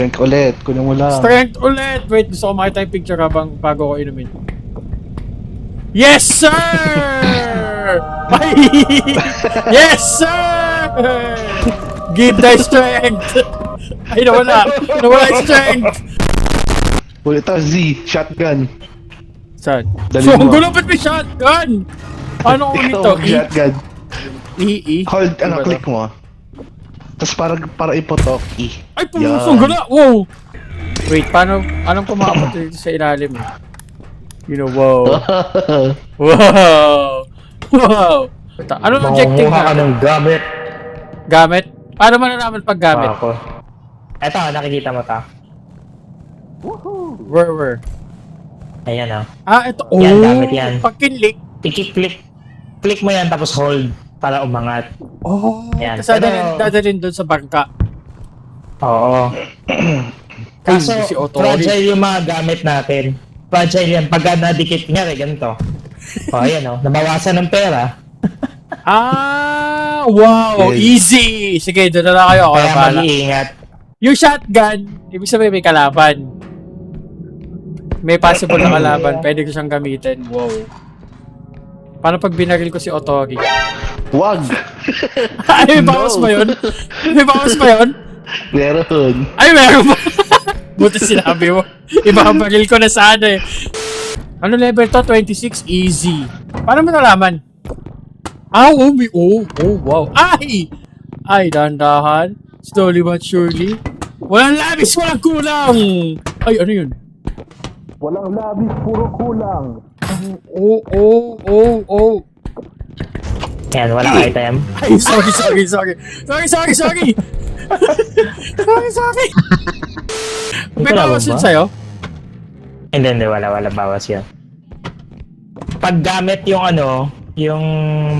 Strength ulit. Kunin mo lang. Strength ulit! Wait, gusto ko makita yung picture habang bago ko inumin. Yes, sir! Ay! yes, sir! Give thy strength! Ay, nawala! Nawala yung strength! Ulit ito, Z. Shotgun. Saan? Dali so, ang gulo ba't may shotgun? Paano ko Ikaw, nito? E? shotgun. E? E? Hold, ano, Diba click mo. Tapos para, para ipotok, E. Ay, Yan. pumusong gula! Wow! Wait, paano, anong kumakapat dito sa ilalim eh? You know, wow. Wow! Wow! Ta- Anong objective Mangunguha ka na? ng gamit. Gamit? Paano malalaman pag gamit? Ako. Eto, nakikita mo ta. Where, where? Ayan ah. Ah, ito. Oh! Yan, gamit yan. Pag kinlik. I-click. Click mo yan tapos hold para umangat. Oh! Yan. Tapos dadalhin, Pero- dadalhin doon sa bangka. Oo. Kaso, Ay, si Otori. fragile yung mga gamit natin. Fragile yan. Pagka nadikit nga, eh, ganito. O, oh, ayan o. Nabawasan ng pera. Ah! Wow! Okay. Easy! Sige, doon na lang kayo. Ako na Kaya bahala. mag-iingat. Yung shotgun, ibig sabihin may kalaban. May possible na kalaban, pwede ko siyang gamitin. Wow. Paano pag binaril ko si Otori? Wag! Ay, may bawas No. ba yun? May bawas ba yun? Meron. Ay, meron ba? Buti sinabi mo. Ibabaril ko na sana eh. Ano level to? 26? Easy. Paano mo nalaman? Ah, oh, may, oh, oh, wow. Ay! Ay, dandahan. Slowly but surely. Walang labis, walang kulang! Ay, ano yun? Walang labis, puro kulang. Oh, oh, oh, oh. Ayan, walang item. Ay, sorry, sorry, sorry. Sorry, sorry, sorry. sorry, sorry. May Wala bawas ba? yun sa'yo? Hindi, hindi. Wala, wala bawas yan. Pag gamit yung ano, yung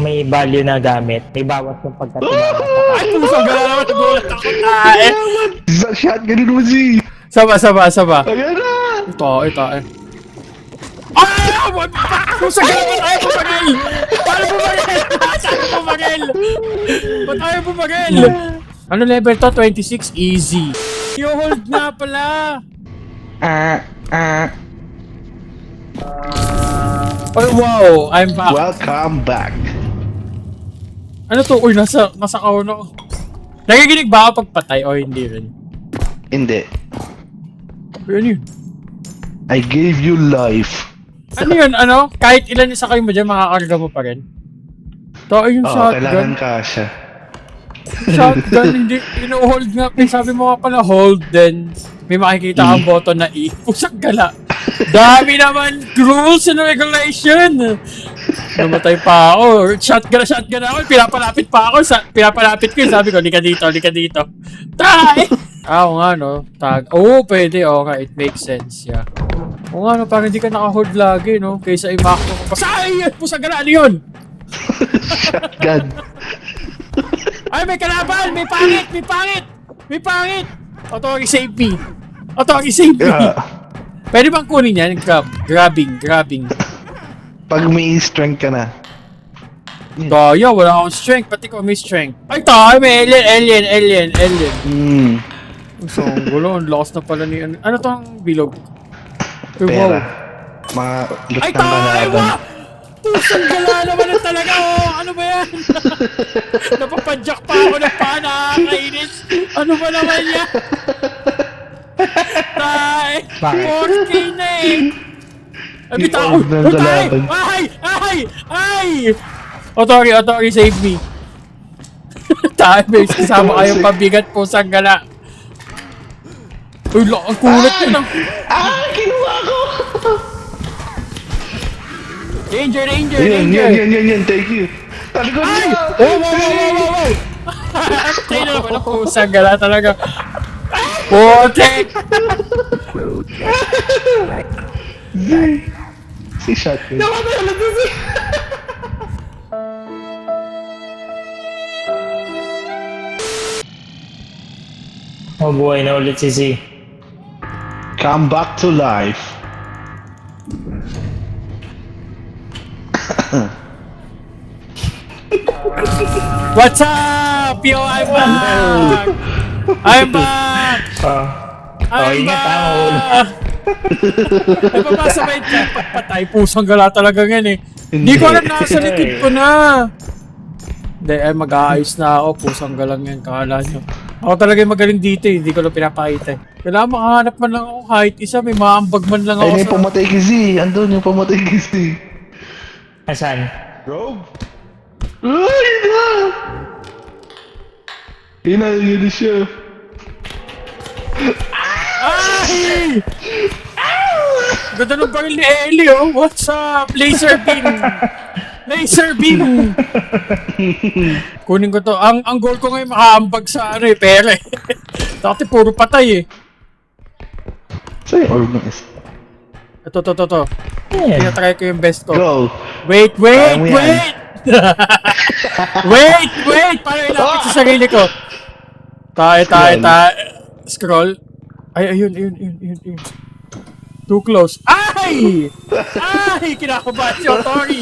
may value na gamit, may bawas yung pagkatumama. Ay, pusang gala naman. Nagulat ako. Tae. Sa shotgun mo, Z. Saba, saba, saba. Ayan na! Ito, ito, eh. Ay! Pusang gala ba't ayaw bumagil? Paano bumagil? Saan bumagil? Ba't ayaw bumagil? Ano level to? 26? Easy. You hold nga pala. Ah, ah. Oh, wow. I'm back. Welcome back. Ano to? Uy, nasa, nasa kauno. Nagiginig ba ako pagpatay o hindi rin? Hindi. Ano yun? I gave you life. Ano yun? Ano? Kahit ilan isa kayo mo dyan, makakarga mo pa rin. Ito ay yung Oo, shotgun. kailangan ka siya. Shotgun, hindi, ino-hold nga. Eh, sabi mo nga pala, hold, then may makikita kang button na E. Pusang gala. Dami naman rules and regulation. Namatay pa ako. Shotgun, shotgun ako. Pinapalapit pa ako. Sa, pinapalapit ko. yun. Sabi ko, lika dito, lika dito. Tay! Ah, oo nga, no? Tag. Oo, pwede. Oo nga, it makes sense, yeah. Oo nga, no? Parang hindi ka naka-hold lagi, no? Kaysa i-macro ko pa. Say! Pusang gala, ano yun? Shotgun. Ay, may kalaban! May pangit! May pangit! May pangit! Otori, save me! Otori, save me! Yeah. Pwede bang kunin yan? Grab. Grabbing, grabbing. Pag may strength ka na. Daya, wala akong strength. Pati ko may strength. Ay, tayo! May alien, alien, alien, alien. Hmm. So, ang gulo. Ang lakas na pala ni... Ano, to ang bilog? Pera. wow. Mga Ay, lutang tayo! kalaban. Wa! Pusang gala naman na talaga! Oh, ano ba yan? Napapadyak pa ako ng paa. Nakakainis. Ano ba naman yan? Tay! Bakit? 4K na eh! Ay, Yung bitaw! Ay, tay! kalaban. Ay! Ay! Ay! Otori, Otori, save me! Tay, may kasama kayong pabigat po sa gala. Uy, lo, ang kulat na ng... Ah! Danger, danger, Yan, danger! yan, yan, yan, yan. Thank you. Talikod niya! Oh, wow, wow, wow, wow, wow! Tayo na naman ako sa gala talaga. Putek! Si shotgun. Oh, buhay na ulit si Z. Come back to life. What's up? Yo, I'm back! I'm back! Ah. Oh, ingat ha, mahulog. Ay, papasa ba yung chat? Patay, pusang gala talaga yan eh. Hindi ko alam nasa likod ko na. Hindi, ay mag-aayos na ako. Pusang galang yan, kala nyo. Ako talaga yung magaling dito eh. Hindi ko lang pinapakita eh. Kailangan makahanap man lang ako kahit isa. May maambag man lang ako Ayun yung sa... pumatay kay Z. Andun yung pumatay kay Z. Asan? Rob? Ay, na! Yun na, yun na siya. Ay! Ganda ng baril ni Ellie oh. What's up? Laser beam! Laser beam! Kunin ko to. Ang ang goal ko ngayon makaambag sa ano eh, pere. Dati puro patay eh. Sa'yo orb ng S. Ito, to, to, to. Ayan. Tinatry ko yung best ko. Go! Wait, wait, Kaya mo yan. wait! wait, wait! Para ilapit sa sarili ko. Tayo, tayo, Scroll. tayo. Scroll. Ay, ayun, ayun, ayun, ayun, ayun. Too close. Ay! Ay! Kinakabahan si Otori!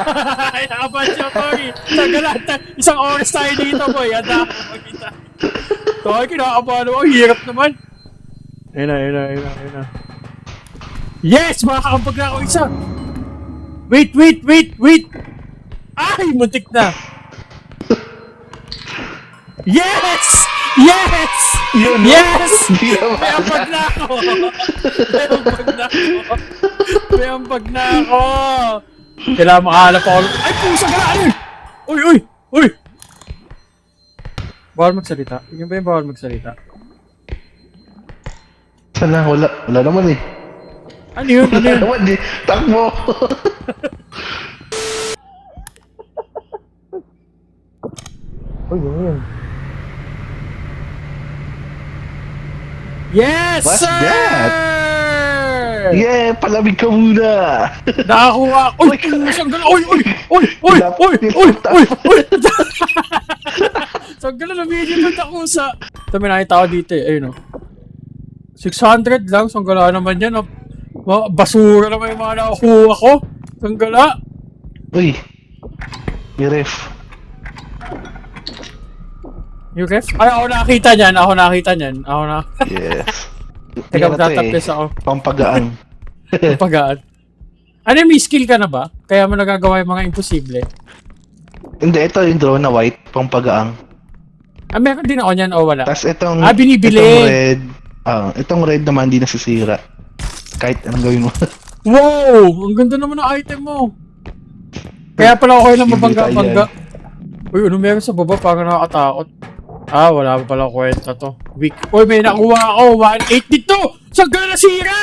Kinakabahan si Otori! Tagalan, ta- isang oras tayo dito, boy. Handa ako magkita. Toy, kinakabahan ako. Hirap naman. Ayun na, ayun na, ayun na, ayun na. Yes! Makakambag na ako isa! Wait, wait, wait, wait! Ay, muntik na! Yes! Yes! Yes! Hindi naman. May ambag na ako! May ambag na ako! May ambag na ako! Kailangan makahanap ako. Ay, pusa ka na! Ano yun? Uy, uy! Uy! Bawal magsalita. Yung ba yung bawal magsalita? Sana, wala. Wala naman eh. Ano yun? Ano yun? naman eh. Takbo! Uy, yun yun. Yes, What's sir! yeah, palamig ka muna! Nakakuha! Uy! Isang gala! Uy! Uy! Uy! Uy! Uy! Uy! Uy! Uy! Isang gala na video pa ako sa... Ito may nakita ko dito eh. Ayun o. 600 lang. Isang gala naman yan. oh. Mga basura naman yung mga nakukuha ko. Isang gala. Uy! Yung ref. Yung ref? Ay, ako nakakita niyan. Ako nakakita niyan. Ako na... Yes. Teka, na magtatapis eh. ako. Pampagaan. Pagaan. Ano, may skill ka na ba? Kaya mo nagagawa yung mga imposible. Hindi, ito yung drone na white. Pampagaang. Ah, meron din ako niyan o wala? Tapos itong... Ah, binibili. Itong red. Ah, itong red naman di nasisira. Kahit anong gawin mo. Wow! Ang ganda naman ng item mo. Kaya pala ako lang Sige, mabangga-bangga. Uy, ano meron sa baba? Parang nakakatakot. Ah, wala pa pala kwenta to. Weak. Uy, may nakuha ako. 1.8 dito! Saan ka nasira?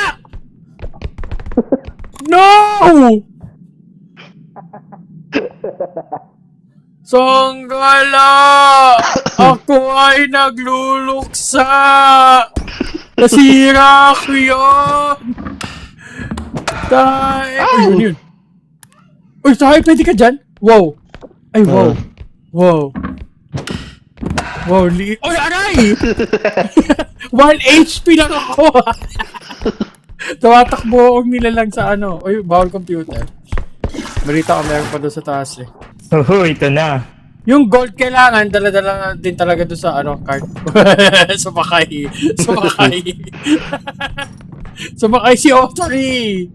No! Sanggala! Ako ay nagluluksa! Nasira ko yun! Tay! Uy, yun yun. Uy, tayo, pwede ka dyan? Wow! Ay, wow! Ah. Wow! Wow, li... Uy, aray! 1 HP lang ako! Tumatakbo akong nilalang sa ano. Uy, bawal computer. Balita ko meron pa doon sa taas eh. Oh, ito na. Yung gold kailangan, dala-dala na din talaga doon sa ano, cart. Sumakay. Sumakay. Sumakay si Ottery.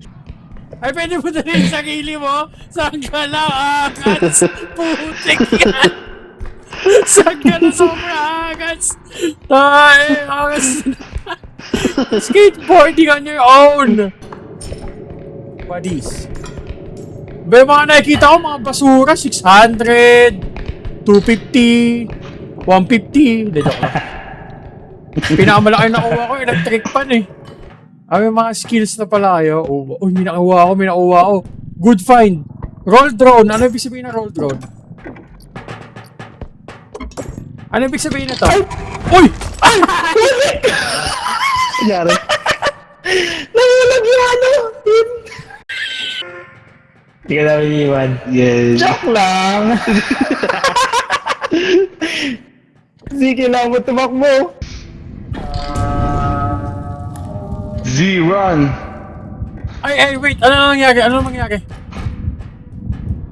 Ay, pwede mo dali yung sarili mo? Saan ka lang angas? Putik yan. Saan ka na sobrang angas? Tay, na. Skateboarding on your own. Buddies. Ba mga nakikita ko, mga basura, 600, 250, 150. Hindi, joke lang. Pinakamalaki na nakuha ko, electric pan eh. Ah, may mga skills na pala kayo. Oh, oh, may nakuha ako, may nakuha ako. Good find. Roll drone. Ano ibig sabihin ng roll drone? Ano ibig sabihin na to? Uy! Ay! Nangyari. Nahulog yung ano! Hindi ka namin iwan. Yes. Joke lang! Sige lang mo tumakbo. Z, run! Ay, ay, wait. Ano nangyari? Ano nangyari?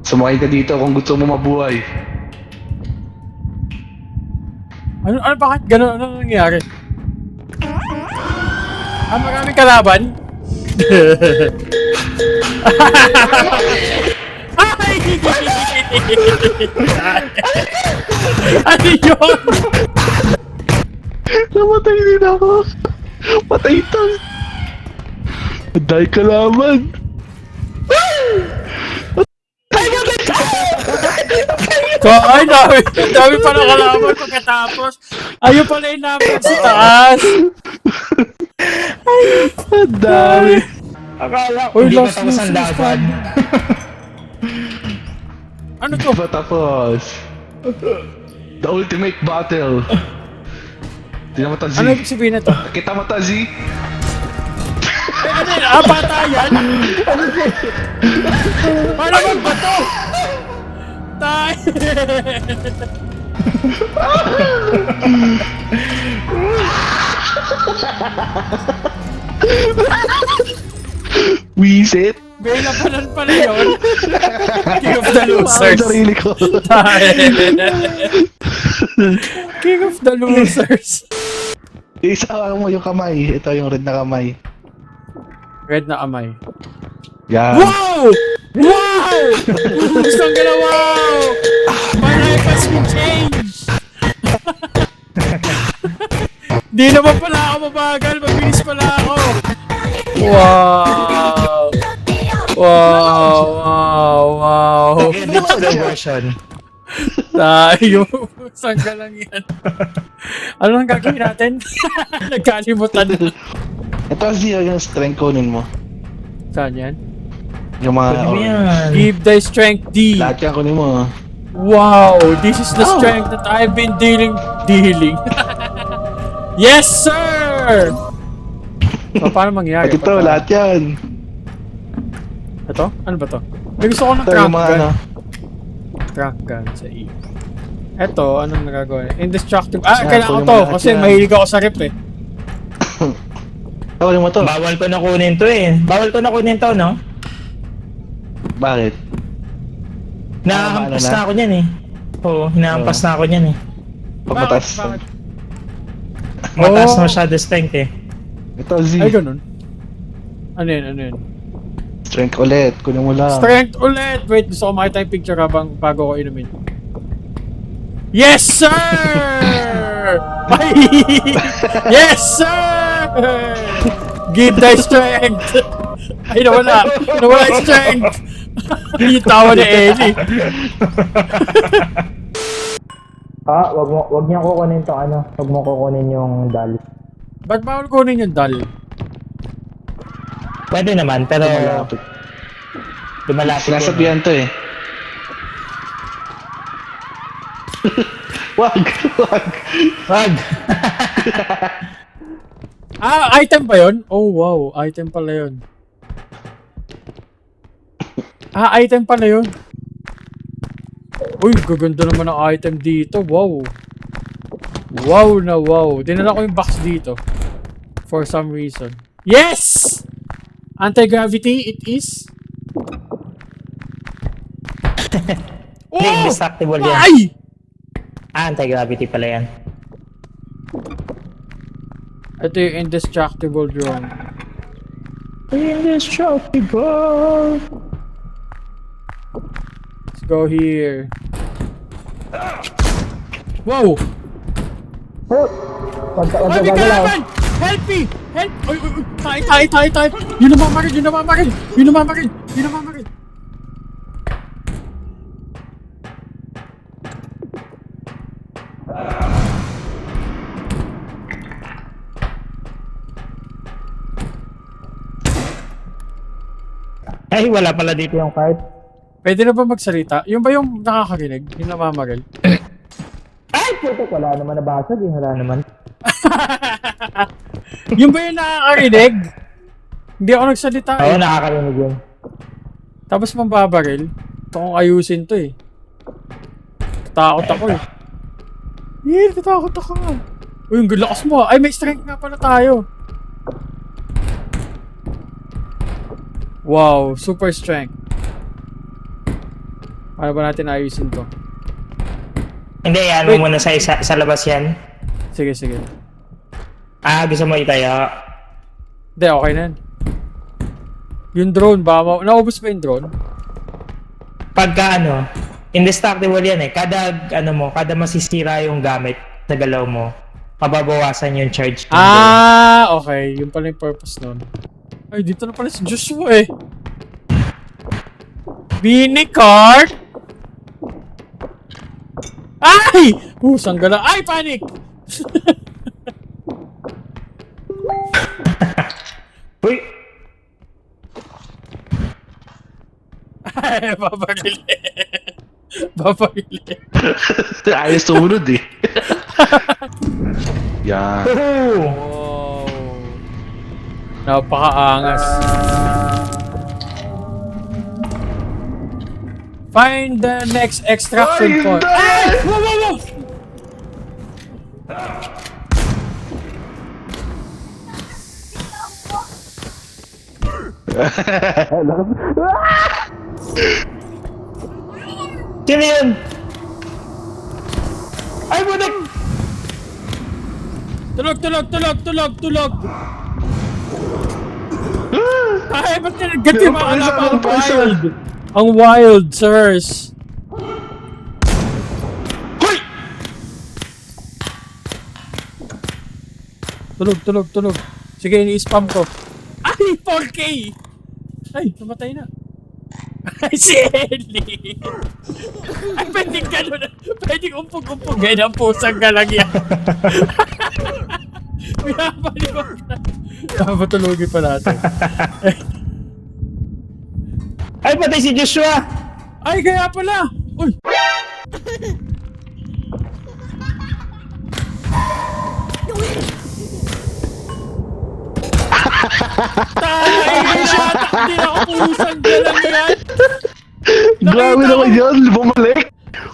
Sumakay ka dito kung gusto mo mabuhay. Ano, ano, bakit gano'n? Ano nangyari? Ah, maraming kalaban? Ay! ano yun? Namatay din ako. Patay ito. Dahil kalaman. So, ay, dami, dami pa na kalaban pagkatapos. Ayun pala yung number sa taas. Ang dami. Akala ko Uy, hindi pa tapos ang laban. Ano to? Ba tapos? The ultimate battle. To, Z. Ano ibig sabihin na to? Kita mo to, Z? Eh, ano yun? Ah, bata yan? Paano magbato? Tay! Wisit? Bela pa lang pala yun. King of the losers. sarili ko. King of the losers. Isa mo yung kamay. Ito yung red na kamay. Red na amay. Yan. Wow! Wow! Gustong gala wow! My life has been changed! Di naman pala ako mabagal, mabilis pala ako! Wow! Wow! Wow! Wow! Edit slow version. Tayo! Saan ka lang yan? Ano ang gagawin natin? Nagkalimutan na. Ito, Z, yung strength kunin mo. Saan yan? Yung mga... Ano yan? Give thy strength D. Lahat yan kunin mo. Wow, this is the Oh. strength that I've been dealing dealing. yes, sir. So, paano mangyayari? At ito, lahat yan. Ito? Ano ba to? May gusto ko ng Ito track yung mga gun. ano. Track gun sa E. Ito, anong nagagawa? Indestructible. Ah, Ah, kailangan ko mo to kasi yan. mahilig ako sa rip eh. Kunin mo to. Bawal ko na kunin to eh. Bawal ko na kunin to, no? Bakit? Nahampas ano na? na ako niyan eh. Oo, hinahampas na ako niyan eh. Pag Bakit? mataas. Bakit? Mataas Oh. na masyado strength eh. Ito, Z. Ay, ganun. Ano yun, ano yun? Strength ulit. Kunin mo lang. Strength ulit! Wait, gusto ko makita yung picture habang bago ko inumin. Yes, sir! Ay! yes, sir! Give thy strength! Ay, nawala! Nawala yung strength! yung tawa ni Ellie. Ah, wag mo wag niyo kukunin to ano. Wag mo kukunin yung dal. Ba't bawal kunin yung dal? Pwede naman, pero Malapit. lumalapit. yun. Sinasabihan to eh. wag, wag. Wag! Ah, item ba yun? Oh, wow. Item pala yun. Ah, item pala yun. Uy, gaganda naman ang item dito. Wow. Wow na wow. Dinala ko yung box dito. For some reason. Yes! Anti-gravity, it is. Hindi, indestructible yan. Ay! Ah, anti-gravity pala yan. Ito yung indestructible drone. Indestructible! Let's go here. Wow! Wag Ay, may kalaban! Help me! Help! Uy, uy, uy! Tayo, tayo, tayo, tayo! Yun namamaril! Yun namamaril! Yun namamaril! Yun namamaril! Ay, wala pala dito yung card. Pwede na ba magsalita? Yung ba yung nakakarinig? Yung namamaril? Ay, puto, wala naman nabasag eh. Wala naman. yung ba yung nakakarinig? Hindi ako nagsalita Oo, eh. nakakarinig yun. Tapos mambabaril. Gusto kong ayusin to eh. Tatakot ako eh. Yeah, tatakot ako nga. Uy, ang lakas mo. ah. Ay, may strength nga pala tayo. Wow, super strength. Paano ba natin ayusin to? Hindi, yan Wait. muna sa, isa, sa labas yan. Sige, sige. Ah, gusto mo itaya? Hindi, okay na yan. Yung drone ba? Ma- Naubos ba yung drone? Pagka ano, indestructible yan eh. Kada ano mo, kada masisira yung gamit sa galaw mo, mababawasan yung charge. ng drone. Ah, okay. Yung pala yung purpose nun. Ay, dito na pala si Joshua eh. Minicart! Ay! Pusang gala. Ay, panic! Uy! Ay, babagili. babagili. Ayos sumunod eh. Yan. Wow. Napakaangas. Find the next extraction point. Ay! Wow, wow, wow! Sino yun? Ay, budak! Tulog, tulog, tulog, tulog, tulog! Ay, ba't nilagkat yung mga alaman? Ang wild! Ang wild, sirs! Hoy! Tulog, tulog, tulog. Sige, ini-spam ko. Ay, 4K! Ay, namatay na. Ay, si Ellie! Ay, pwedeng gano'n. Pwedeng umpog-umpog. Ganyan ang pusang galang yan. Pinapaliwag na. Papatulogin pa natin. Ay, patay si Joshua! Ay, kaya pala! Uy! Pusang galang yan! Grabe Nakita naman ko- yan. Bumalik.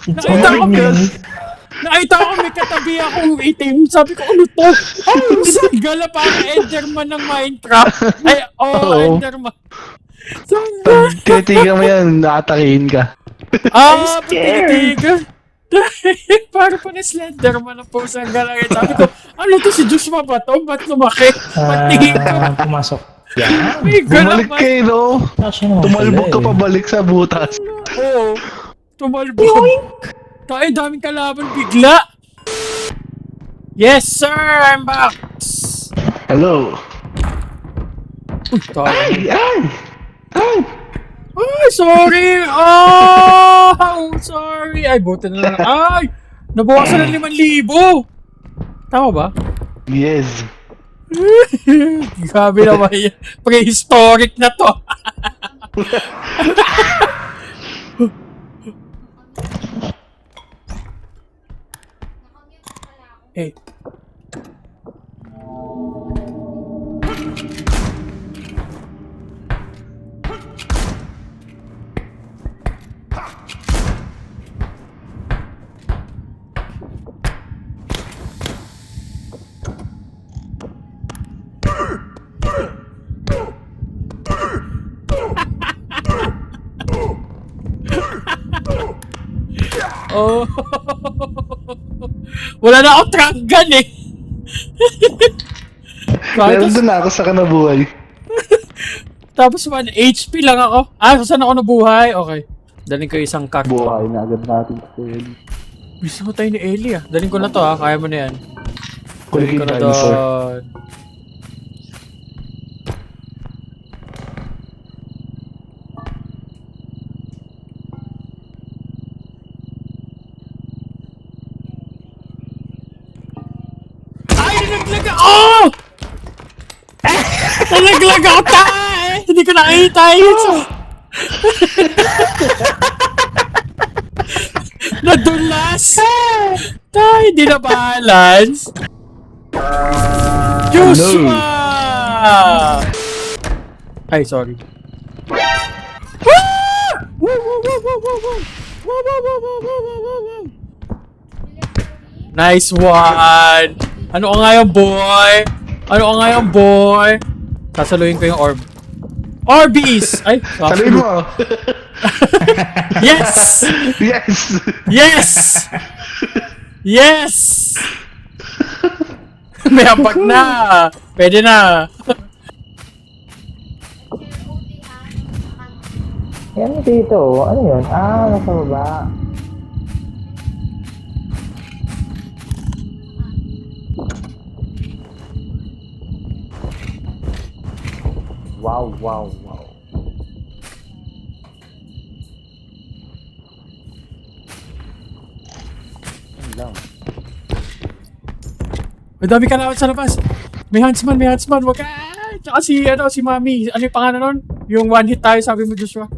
Nakita ko, Bumalik ka. nakita ko may katabi akong itim. Sabi ko, ano to? Oh, pusang gala parang Enderman ng Minecraft. Ay, oh, Oo. Enderman. Sabi Pag titigan mo yan, nakatakihin ka. Ah, scared. patitigan. Parang pa ni Slenderman ang pusang. Sabi ko, ano to si Joshua ba to? Ba't lumaki? Ba't tingin ko? Ah, pumasok. Yan. Bumalik kayo, no? Tumalbog ka pabalik sa butas. Oo. Tumalbog. Tayo, daming kalaban bigla. Yes, sir! I'm back! Hello. Uy, tayo. Ay! Ay! Ay! Ay, sorry! Oh! Sorry! Ay, buti na lang. Ay! Nabawasan ng 5,000! Tama ba? Yes. Grabe naman yan. Prehistoric na to. hey. Oh. Wala na akong truck gun eh. Meron doon ako sa kanabuhay. Tapos 1 HP lang ako. Ah, saan ako nabuhay? Okay. Daling ko isang cart. Buhay na agad natin. Gusto mo tayo ni Ellie ah. Daling ko na to ah. Kaya mo na yan. Daling Kulikin ko na dinosaur. doon. Ay, nalaglag ako! Oh! Nalaglag ako tayo! Hindi ko nakita yun. Nadulas! Tayo, hindi na balance. Joshua! Ay, sorry. Nice one! Ano ka nga yung boy? Ano ka nga yung boy? Sasaluhin ko yung orb. Orbeez! Ay, Saluhin mo. Oh. yes! Yes! Yes! Yes! May hapak na! Pwede na! Yan dito. Oh. Ano yun? Ah, nasa baba. Wow, wow, wow. Yan lang. May dami ka sa labas. May huntsman, may huntsman. Wag ka. Tsaka si, ano, si Mami. Ano yung pangalan nun? Yung one hit tayo, sabi mo, Joshua.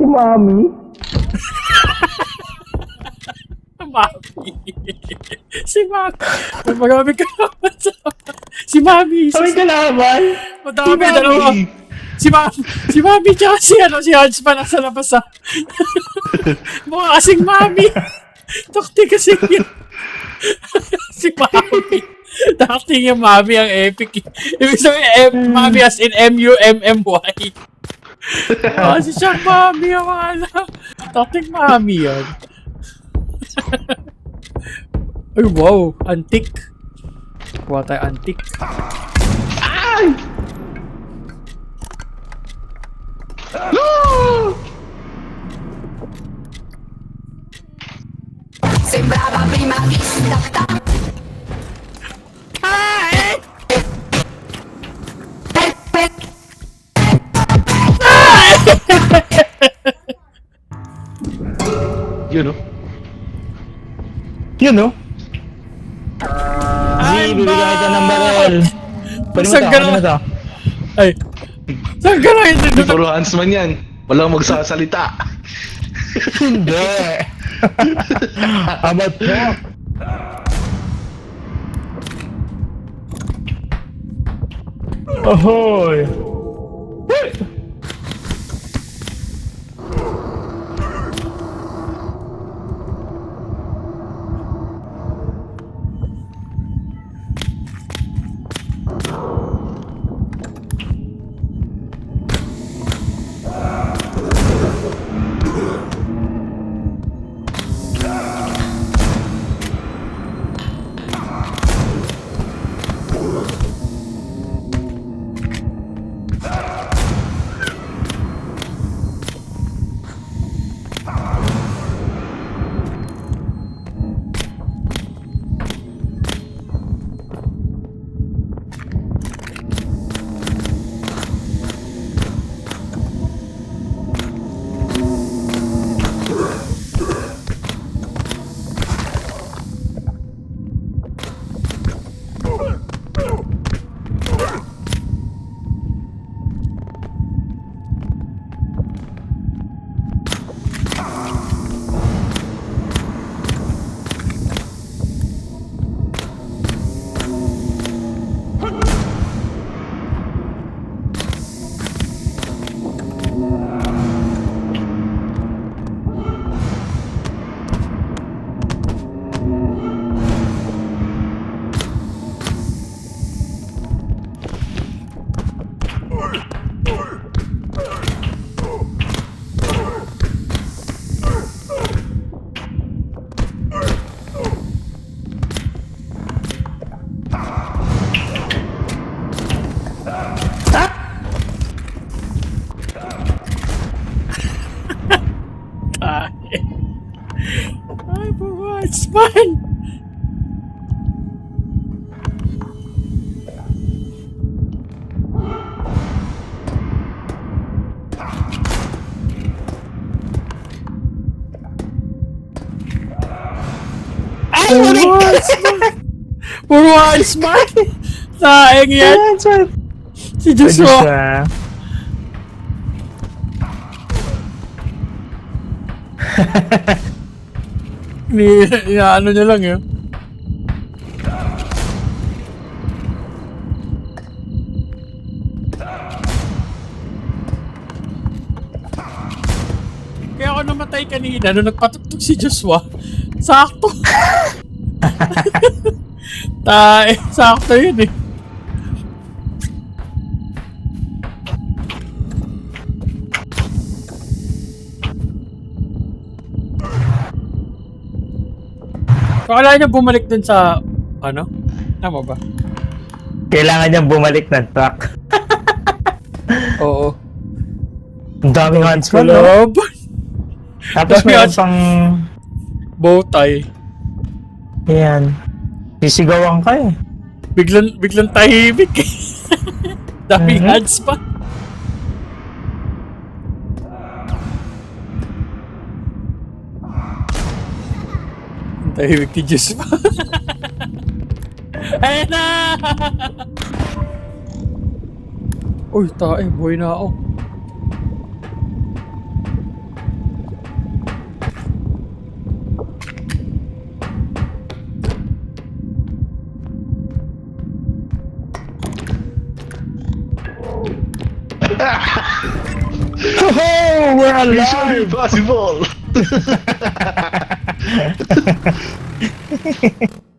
Si Mami? Mami. si Mami. Marami ka naman sa Si Mami. Si, Kami kalaban? madami, dalawa. Si Mami. Si Mami, tsaka si, ano, si huntsman nasa labas, ha. Mukha kasing Mami. Takti kasi yun. si Mami. Takti yung Mami ang epic. Ibig sabihin, M- Mami as in M-U-M-M-Y. Ah, si siyang Mami ang wala. Takting Mami yan. Ay, wow. Antique. Kuha tayo antique. No! Sembrava prima vista Yun, no? Yun, no? Bibigyan kita ng barel. Pwede mo Saan to, ka pwede mo na- to. Ay. Saan ka na ito? Di puro huntsman yan. Walang magsasalita. Hindi. Amat po. Ahoy! Puro huntsman! Saing yan! Si Joshua! siya. Ni, ano niya lang yun. Kaya ako namatay kanina nung nagpatugtog si Joshua. Sakto. Tay, sakto yun eh. Kala niya bumalik dun sa... Ano? Tama ba? Kailangan niyang bumalik ng truck. Oo. Ang daming hands ko, no? Tapos Dami meron pang... Bowtie. Ayan. Sisigawan ka eh. Biglang, biglang tahimik eh. Daming Mhm. hands pa. Ang Tahimik ni Diyos pa. Ayun na! Uy, tae, buhay na ako. Oh, we're alive! impossible!